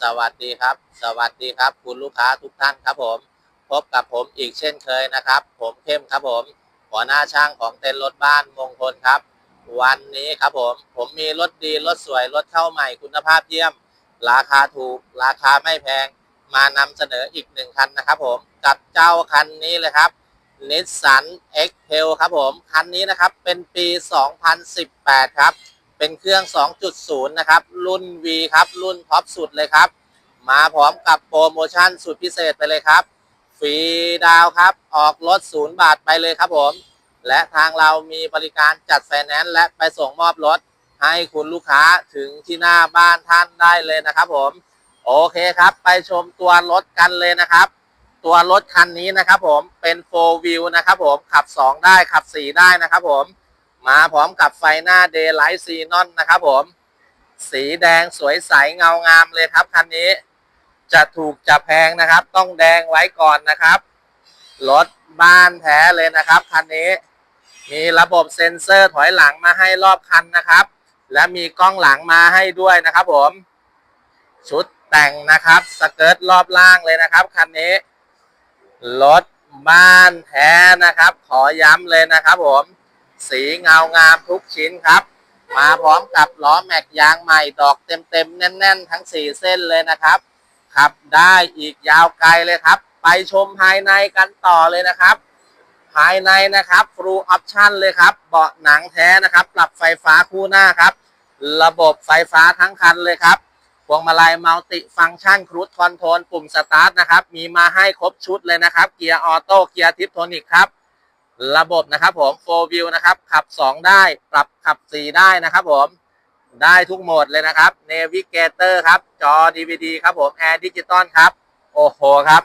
สวัสดีครับ สวัสดีครับ คุณลูกค้าทุกท่านครับผม พบกับผมอีกเช่นเคยนะครับ ผมเข้มครับผมหัวหน้าช่างของเต็นท์รถบ้านมงคลครับ วันนี้ครับผม ผมมีรถดีรถสวยรถเข้าใหม่คุณภาพเยี่ยม ราคาถูก ราคาไม่แพง มานำเสนออีกหนึ่งคันนะครับ ผมกับเจ้าคันนี้เลยครับนิสสัน X p e l ครับผมคันนี้นะครับเป็นปี 2018 ครับ เป็นเครื่อง 2.0 นะครับ รุ่น V ครับ รุ่นท็อปสุดเลยครับ มาพร้อมกับโปรโมชั่นสุดพิเศษไปเลยครับ ฟรีดาวครับ ออกรถศูนย์บาทไปเลยครับผม และทางเรามีบริการจัดไฟแนนซ์และไปส่งมอบรถ ให้คุณลูกค้าถึงที่หน้าบ้านท่านได้เลยนะครับผม โอเคครับ ไปชมตัวรถกันเลยนะครับ ตัวรถคันนี้นะครับผม เป็น 4 wheel นะครับผม ขับ 2 ได้ ขับ 4 ได้นะครับผม มาพร้อมกับไฟหน้า Daylight Xenon นะครับผม สีแดงสวยใสเงางามเลยครับคันนี้ จะถูกจะแพงนะครับ ต้องแดงไว้ก่อนนะครับรถบ้านแท้เลยนะครับคันนี้มีระบบเซ็นเซอร์ถอยหลังมาให้รอบคันนะครับ และมีกล้องหลังมาให้ด้วยนะครับผม ชุดแต่งนะครับสเกิร์ตรอบล่างเลยนะครับคันนี้รถบ้านแท้นะครับ ขอย้ำเลยนะครับผม สีเงางามทุกชิ้นครับ มาพร้อมกับล้อแม็กยางใหม่ดอกเต็มๆ แน่น ๆ ทั้ง 4 เส้นเลยนะครับ ขับได้อีกยาวไกลเลยครับ ไปชมภายในกันต่อเลยนะครับ ภายในนะครับ full option เลยครับ เบาะหนังแท้นะครับ ปรับไฟฟ้าคู่หน้าครับ ระบบไฟฟ้าทั้งคันเลยครับพวงมาลัยมัลติฟังชันครู e คอนโทรลปุ่มสตาร์ทนะครับ มีมาให้ครบชุดเลยนะครับ เกียร์ออโต้เกียร์ทิปโทนิกครับ ระบบนะครับผม4 wheel นะครับ ขับ 2 ได้ ปรับขับ 4 ได้นะครับผม ได้ทุกโหมดเลยนะครับ Navigator ครับ จอ DVD ครับผม Air Digital ครับ โอ้โหครับ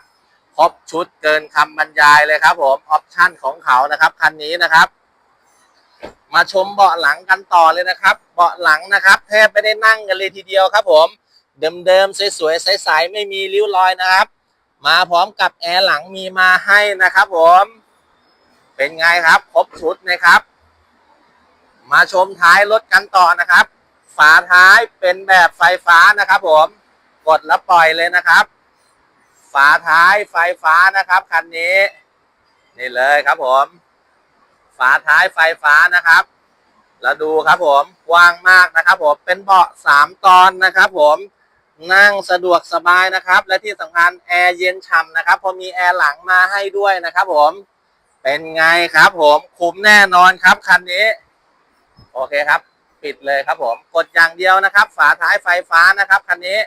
ครบชุดเกินคำบรรยายเลยครับผม ออปชั่นของเขานะครับ คันนี้นะครับ มาชมเบาะหลังกันต่อเลยนะครับ เบาะหลังนะครับ แทบไม่ได้นั่งกันเลยทีเดียวครับผม เดิมๆสวยๆใสๆไม่มีริ้วรอยนะครับ มาพร้อมกับแอร์หลังมีมาให้นะครับผม เป็นไงครับ ครบชุดนะครับ มาชมท้ายรถกันต่อนะครับ ฝาท้ายเป็นแบบไฟฟ้านะครับ ผม กดแล้วปล่อยเลยนะครับ ฝาท้ายไฟฟ้านะครับคันนี้ นี่เลยครับผม ฝาท้ายไฟฟ้านะครับ แล้วดูครับผมกว้างมากนะครับ ผม เป็นเบาะสามตอนนะครับ ผมนั่งสะดวกสบายนะครับ และที่สำคัญแอร์เย็นฉ่ำนะครับ พอมีแอร์หลังมาให้ด้วยนะครับ ผม เป็นไงครับผมคุ้มแน่นอนครับคันนี้ โอเคครับ ปิดเลยครับผมกดอย่างเดียวนะครับ ฝาท้ายไฟฟ้านะครับคันนี้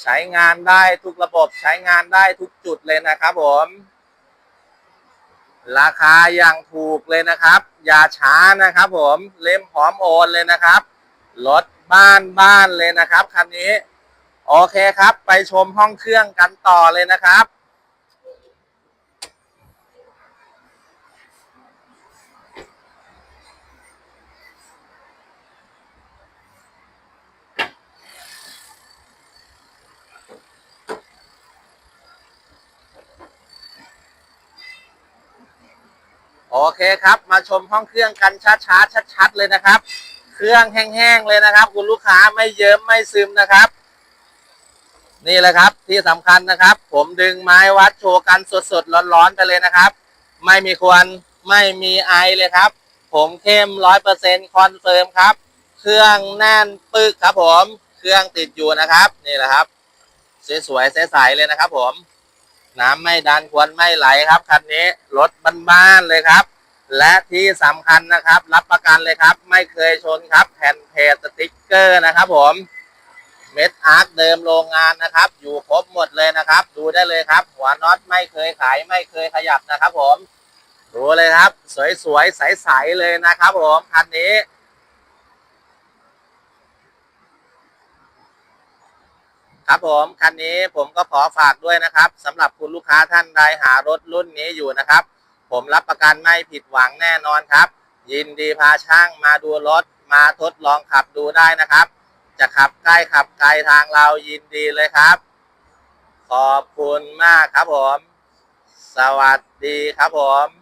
ใช้งานได้ทุกระบบใช้งานได้ทุกจุดเลยนะครับผม ราคาอย่างถูกเลยนะครับ อย่าช้านะครับผมเล่มพร้อมโอนเลยนะครับรถบ้านบ้านเลยนะครับคันนี้ โอเคครับ ไปชมห้องเครื่องกันต่อเลยนะครับ โอเคครับ มาชมห้องเครื่องกันช้าๆชัดๆเลยนะครับ เครื่องแห้งๆเลยนะครับ คุณลูกค้าไม่เยิ้มไม่ซึมนะครับ นี่แหละครับที่สำคัญนะครับ ผมดึงไม้วัดโชว์กันสดๆร้อนๆไปเลยนะครับ ไม่มีควันไม่มีไอเลยครับ ผมเข้มร้อยเปอร์เซ็นต์คอนเฟิร์มครับ เครื่องแน่นปึกครับผม เครื่องติดอยู่นะครับ นี่แหละครับสวยๆใสๆเลยนะครับผม น้ำไม่ดันควนไม่ไหลครับคันนี้รถบ้านๆเลยครับ และที่สำคัญนะครับ รับประกันเลยครับ ไม่เคยชนครับแผ่นเพจสติ๊กเกอร์นะครับ ผมเม็ดอาร์คเดิมโรงงานนะครับ อยู่ครบหมดเลยนะครับ ดูได้เลยครับ หัวน็อตไม่เคยขายไม่เคยขยับนะครับ ผมดูเลยครับ สวยๆใสๆเลยนะครับ ผมคันนี้ ครับผมคันนี้ผมก็ขอฝากด้วยนะครับสำหรับคุณลูกค้าท่านใดหารถรุ่นนี้อยู่นะครับ ผมรับประกันไม่ผิดหวังแน่นอนครับ ยินดีพาช่างมาดูรถมาทดลองขับดูได้นะครับ จะขับใกล้ขับไกลทางเรายินดีเลยครับ ขอบคุณมากครับผม สวัสดีครับผม